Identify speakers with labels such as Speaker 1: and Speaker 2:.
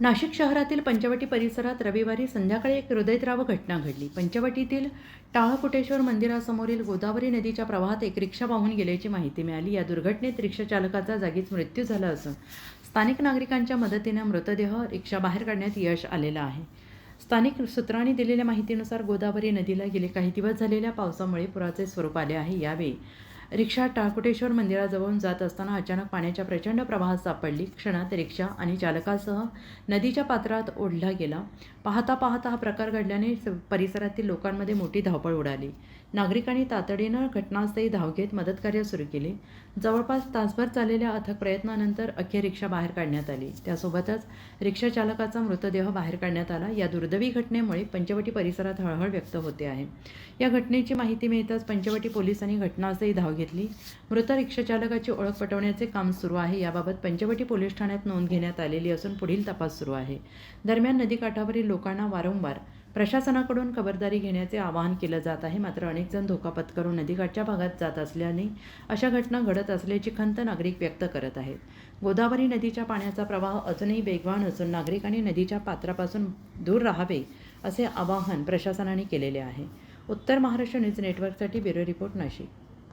Speaker 1: नाशिक शहरातील पंचवटी परिसरात रविवारी संध्याकाळी एक हृदयद्राव घटना घडली. पंचवटीतील टाळकोटेश्वर मंदिरासमोरील गोदावरी नदीच्या प्रवाहात एक रिक्षा वाहून गेल्याची माहिती मिळाली. या दुर्घटनेत रिक्षाचालकाचा जागीच मृत्यू झाला असून स्थानिक नागरिकांच्या मदतीने मृतदेह रिक्षा बाहेर काढण्यात यश आलेलं आहे. स्थानिक सूत्रांनी दिलेल्या माहितीनुसार गोदावरी नदीला गेले काही दिवस झालेल्या पावसामुळे पुराचे स्वरूप आले आहे. यावेळी रिक्षा टाकुटेश्वर मंदिराजवळून जात असताना अचानक पाण्याच्या प्रचंड प्रवाहात सापडली. क्षणात रिक्षा आणि चालकासह नदीच्या पात्रात ओढला गेला. पाहता पाहता हा प्रकार घडल्याने स- परिसरातील लोकांमध्ये मोठी धावपळ उडाली. नागरिकांनी तातडीनं घटनास्थळी धाव घेत मदतकार्य सुरू केले. जवळपास तासभर चाललेल्या अथक प्रयत्नानंतर अखेर रिक्षा बाहेर काढण्यात आली. त्यासोबतच रिक्षा चालकाचा मृतदेह बाहेर काढण्यात आला. या दुर्दैवी घटनेमुळे पंचवटी परिसरात हळहळ व्यक्त होते आहे. या घटनेची माहिती मिळताच पंचवटी पोलिसांनी घटनास्थळी धाव घेतली. मृत रिक्षाचालकाची ओळख पटवण्याचे काम सुरू आहे. याबाबत पंचवटी पोलीस ठाण्यात नोंद घेण्यात आलेली असून पुढील तपास सुरू आहे. दरम्यान नदीकाठावरील लोकांना वारंवार प्रशासनाकडून खबरदारी घेण्याचे आवाहन केलं जात आहे. मात्र अनेक जण धोका पत्करून नदीकाठच्या भागात जात असल्याने अशा घटना घडत असल्याची खंत नागरिक व्यक्त करत आहेत. गोदावरी नदीच्या पाण्याचा प्रवाह अजूनही वेगवान असून नागरिकांनी नदीच्या पात्रापासून दूर राहावे असे आवाहन प्रशासनाने केलेले आहे. उत्तर महाराष्ट्र न्यूज नेटवर्कसाठी ब्युरो रिपोर्ट नाशिक.